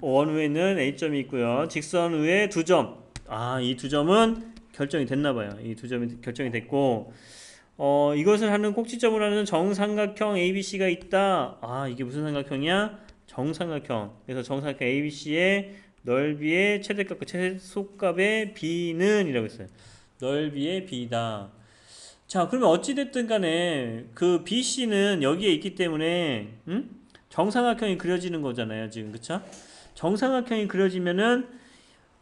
어, 원 위에는 A점이 있고요. 직선 위에 두 점. 아, 이 두 점은 결정이 됐나 봐요. 이 두 점이 결정이 됐고 어, 이것을 하는 꼭지점으로 하는 정삼각형 ABC가 있다. 아, 이게 무슨 삼각형이야? 정삼각형. 그래서 정삼각형 ABC의 넓이의 최대값과 최소값의 B는 이라고 했어요. 넓이의 B다. 자, 그러면 어찌됐든 간에 그 BC는 여기에 있기 때문에 음? 정삼각형이 그려지는 거잖아요, 지금. 그쵸? 정삼각형이 그려지면은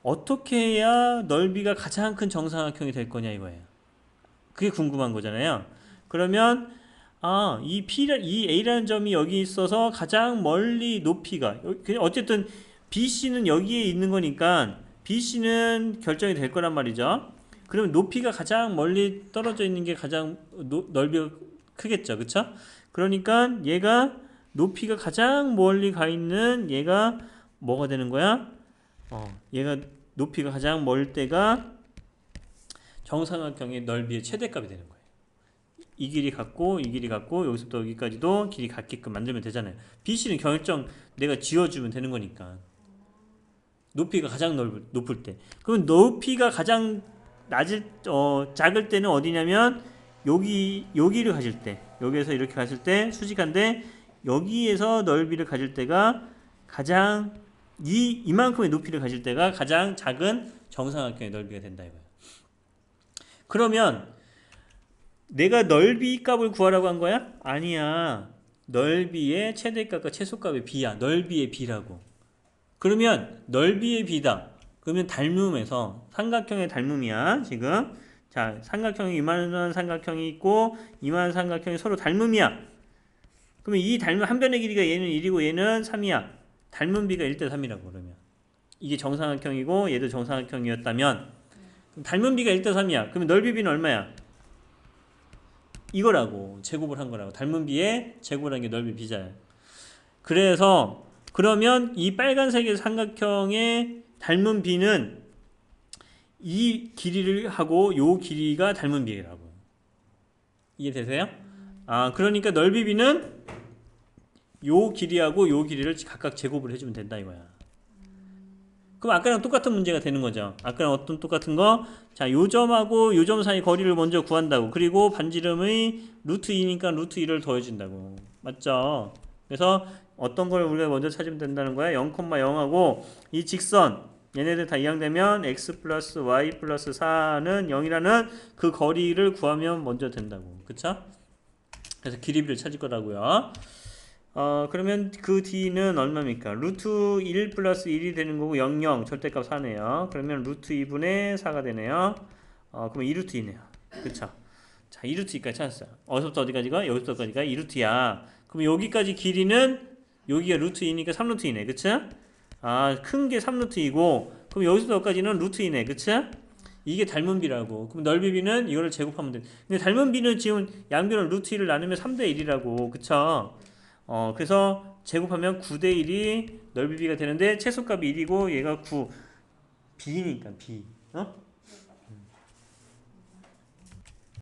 어떻게 해야 넓이가 가장 큰 정삼각형이 될 거냐 이거예요. 그게 궁금한 거잖아요. 그러면 아, 이 P 이 A라는 점이 여기 있어서 가장 멀리 높이가 그 어쨌든 BC는 여기에 있는 거니까 BC는 결정이 될 거란 말이죠. 그러면 높이가 가장 멀리 떨어져 있는 게 가장 노, 넓이가 크겠죠. 그쵸? 그러니까 얘가 높이가 가장 멀리 가 있는 얘가 뭐가 되는 거야? 어, 얘가 높이가 가장 멀 때가 정삼각형의 넓이의 최대값이 되는 거예요. 이 길이 같고 이 길이 같고 여기서부터 여기까지도 길이 같게끔 만들면 되잖아요. BC는 결정 내가 지어주면 되는 거니까. 높이가 가장 넓을, 높을 때. 그럼 높이가 가장 낮을 어, 작을 때는 어디냐면 여기 여기를 가질 때 여기에서 이렇게 가질 때 수직한데 여기에서 넓이를 가질 때가 가장 이 이만큼의 높이를 가질 때가 가장 작은 정삼각형의 넓이가 된다 이거예요. 그러면 내가 넓이 값을 구하라고 한 거야? 아니야. 넓이의 최대값과 최소값의 비야. 넓이의 비라고. 그러면 넓이의 비다. 그러면 닮음에서 삼각형의 닮음이야. 지금 자 삼각형이 이만한 삼각형이 있고 이만한 삼각형이 서로 닮음이야. 그러면 이 닮음 한 변의 길이가 얘는 1이고 얘는 3이야. 닮은 비가 1대 3이라고 그러면 이게 정삼각형이고 얘도 정삼각형이었다면 그럼 닮은 비가 1대 3이야. 그러면 넓이 비는 얼마야? 이거라고 제곱을 한 거라고 닮은 비에 제곱을 한 게 넓이 비자야. 그래서 그러면 이 빨간색의 삼각형의 닮은 비는 이 길이를 하고 요 길이가 닮은 비라고. 이해되세요? 아, 그러니까 넓이 비는 요 길이하고 요 길이를 각각 제곱을 해주면 된다 이거야. 그럼 아까랑 똑같은 문제가 되는 거죠. 아까랑 어떤 똑같은 거? 자, 요 점하고 요점 사이 거리를 먼저 구한다고. 그리고 반지름의 루트 2니까 루트 2를 더해준다고. 맞죠? 그래서 어떤 걸 우리가 먼저 찾으면 된다는 거야? 0,0하고 이 직선 얘네들 다 이항되면 x 플러스 y 플러스 4는 0이라는 그 거리를 구하면 먼저 된다고. 그쵸? 그래서 길이비를 찾을 거라고요. 어, 그러면 그 D는 얼마입니까? 루트 1 플러스 1이 되는 거고 0, 0 절대값 4네요. 그러면 루트 2분의 4가 되네요. 어, 그러면 2루트 2네요. 그쵸? 자, 2루트 2까지 찾았어요. 어디서부터 어디까지가? 여기서부터 어디까지가 2루트야. 그럼 여기까지 길이는 여기가 루트 2니까 3루트 2네. 그쵸? 아, 큰 게 3루트 2고 그럼 여기서부터 여기까지는 루트 2네. 그쵸? 이게 닮은 비라고. 그럼 넓이 비는 이거를 제곱하면 돼. 근데 닮은 비는 지금 양변을 루트 2를 나누면 3대 1이라고. 그쵸? 어, 그래서 제곱하면 9대 1이 넓이 비가 되는데 최소값이 1이고 얘가 9. b니까 b. 어?